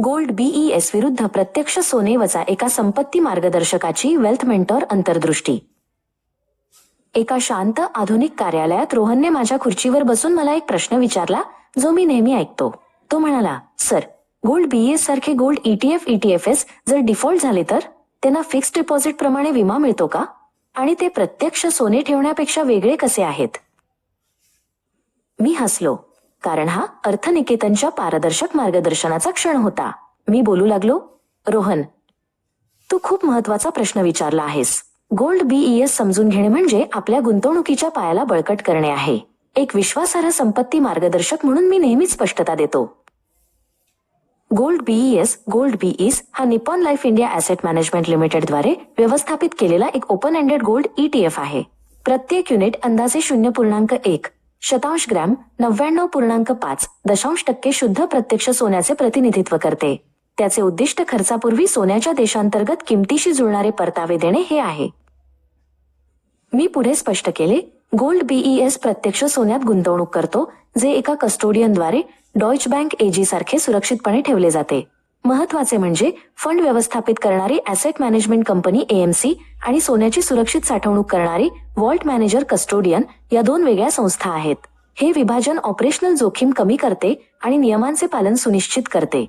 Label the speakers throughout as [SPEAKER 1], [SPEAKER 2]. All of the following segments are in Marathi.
[SPEAKER 1] गोल्ड बीईएस विरुद्ध प्रत्यक्ष सोने वजा एका संपत्ती मार्गदर्शकाची वेल्थ मेंटॉर अंतर्दृष्टी. एका शांत आधुनिक कार्यालयात रोहनने माझ्या खुर्चीवर बसून मला एक प्रश्न विचारला जो मी नेहमी ऐकतो. तो म्हणाला सर गोल्ड बीईएस सारखे गोल्ड ईटीएफ ईटीएफएस जर डिफॉल्ट झाले तर? त्यांना फिक्स्ड डिपॉझिट प्रमाणे विमा मिळतो का? आणि ते प्रत्यक्ष सोने ठेवण्यापेक्षा वेगळे कसे आहेत? मी हसलो. कारण हा अर्थनिकेतनच्या पारदर्शक मार्गदर्शनाचा क्षण होता. मी बोलू लागलो रोहन तू खूप महत्त्वाचा प्रश्न विचारला आहेस. गोल्ड बीईएस समजून घेणे म्हणजे आपल्या गुंतवणुकीच्या पायाला बळकट करणे आहे. एक विश्वासार्ह संपत्ती मार्गदर्शक म्हणून मी नेहमीच स्पष्टता देतो. गोल्ड बीईएस गोल्ड बीईस हा Nippon Life India asset management लिमिटेडद्वारे व्यवस्थापित केलेला एक ओपन एंडेड गोल्ड ईटीएफ आहे. प्रत्येक युनिट अंदाजे शून्य पूर्णांक एक शतांश ग्रॅम नव्याण्णव पूर्णांक पाच दशांश टक्के शुद्ध प्रत्यक्ष सोन्याचे प्रतिनिधित्व करते. त्याचे उद्दिष्ट खर्चापूर्वी सोन्याच्या देशांतर्गत किमतीशी जुळणारे परतावे देणे हे आहे. मी पुढे स्पष्ट केले गोल्ड बीईएस प्रत्यक्ष सोन्यात गुंतवणूक करतो जे एका कस्टोडियनद्वारे डॉइच बँक एजी सारखे सुरक्षितपणे ठेवले जाते. महत्त्वाचे म्हणजे फंड व्यवस्थापित करणारी ऍसेट मॅनेजमेंट कंपनी एएमसी आणि सोन्याची सुरक्षित साठवणूक करणारी वॉल्ट मॅनेजर कस्टोडियन या दोन वेगळ्या संस्था आहेत. हे विभाजन ऑपरेशनल जोखीम कमी करते आणि नियमांचे पालन सुनिश्चित करते.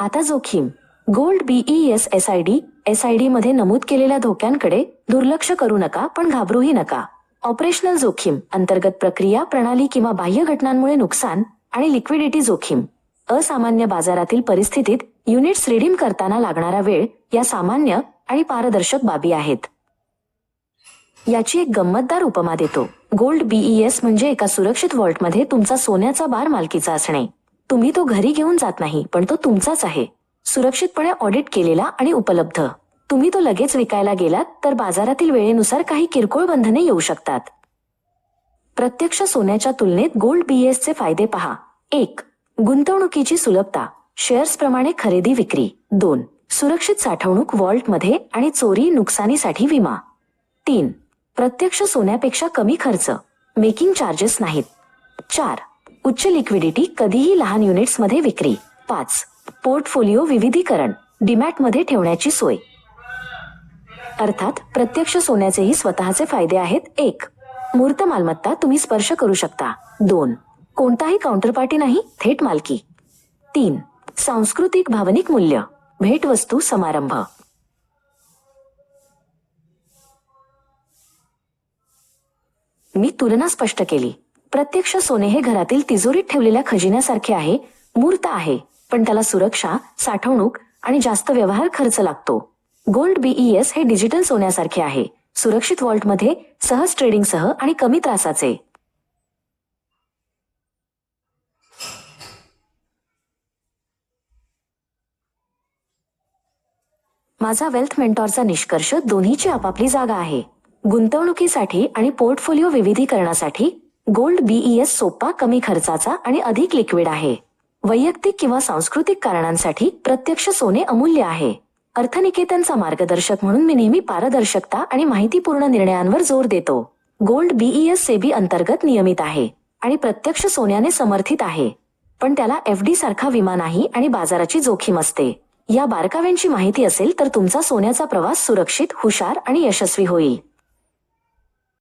[SPEAKER 1] आता जोखीम. Gold BeES S I D एसमध्ये नमूद केलेल्या धोक्यांकडे दुर्लक्ष करू नका पण घाबरूही नका. ऑपरेशनल जोखीम अंतर्गत प्रक्रिया प्रणाली किंवा बाह्य घटनांमुळे नुकसान आणि लिक्विडिटी जोखीम. असामान्य बाजारातील परिस्थितीत युनिट्स रिडीम करताना लागणारा वेळ या सामान्य आणि पारदर्शक बाबी आहेत. याची एक गंमतदार उपमा देतो. गोल्ड बीईएस म्हणजे एका सुरक्षित वॉल्टमध्ये तुमचा सोन्याचा बार मालकीचा असणे. तुम्ही तो घरी घेऊन जात नाही पण तो तुमचाच आहे. सुरक्षितपणे ऑडिट केलेला आणि उपलब्ध. तुम्ही तो लगेच विकायला गेलात तर बाजारातील वेळेनुसार काही किरकोळ बंधने येऊ शकतात. प्रत्यक्ष सोन्याच्या तुलनेत गोल्ड बीएसचे फायदे पहा. एक गुंतवणुकीची सुलभता शेअर्स प्रमाणे खरेदी विक्री. दोन सुरक्षित साठवणूक वॉल्टमध्ये आणि चोरी नुकसानीसाठी विमा. तीन प्रत्यक्ष सोन्यापेक्षा कमी खर्च. मेकिंग चार्जेस नाहीत. चार उच्च लिक्विडिटी कधीही लहान युनिट्समध्ये विक्री. पाच पोर्टफोलिओ विविधीकरण डीमॅटमध्ये ठेवण्याची सोय. अर्थात प्रत्यक्ष सोन्याचेही स्वतःचे फायदे आहेत. एक मूर्त मालमत्ता तुम्ही स्पर्श करू शकता. दोन कोणताही काउंटरपार्टी नाही थेट मालकी. तीन सांस्कृतिक भावनिक मूल्य भेटवस्तू समारंभ. मी तुलना स्पष्ट केली. प्रत्यक्ष सोने हे घरातील तिजोरीत ठेवलेल्या खजिन्यासारखे आहे मूर्त आहे पण त्याला सुरक्षा साठवणूक आणि जास्त व्यवहार खर्च लागतो. गोल्ड बीईएस हे डिजिटल सोन्यासारखे आहे. सुरक्षित वॉल्टमध्ये सहज ट्रेडिंगसह आणि कमी त्रासाचे. माझा वेल्थ मेंटॉरचा निष्कर्ष दोन्हीची आपापली जागा आहे. गुंतवणुकीसाठी आणि पोर्टफोलिओ विविधीकरणासाठी गोल्ड बीईएस सोपा कमी खर्चाचा आणि अधिक लिक्विड आहे. वैयक्तिक किंवा सांस्कृतिक कारणांसाठी प्रत्यक्ष सोने अमूल्य आहे. अर्थनिकेतनचा मार्गदर्शक म्हणून मी नेहमी पारदर्शकता आणि माहितीपूर्ण निर्णयांवर जोर देतो. गोल्ड बीईएस सेबी अंतर्गत नियमित आहे आणि प्रत्यक्ष सोन्याने समर्थित आहे. पण त्याला एफडी सारखा विमा नाही आणि बाजाराची जोखीम असते. या बारकाव्यांची माहिती असेल तर तुमचा सोन्याचा प्रवास सुरक्षित हुशार आणि यशस्वी होईल.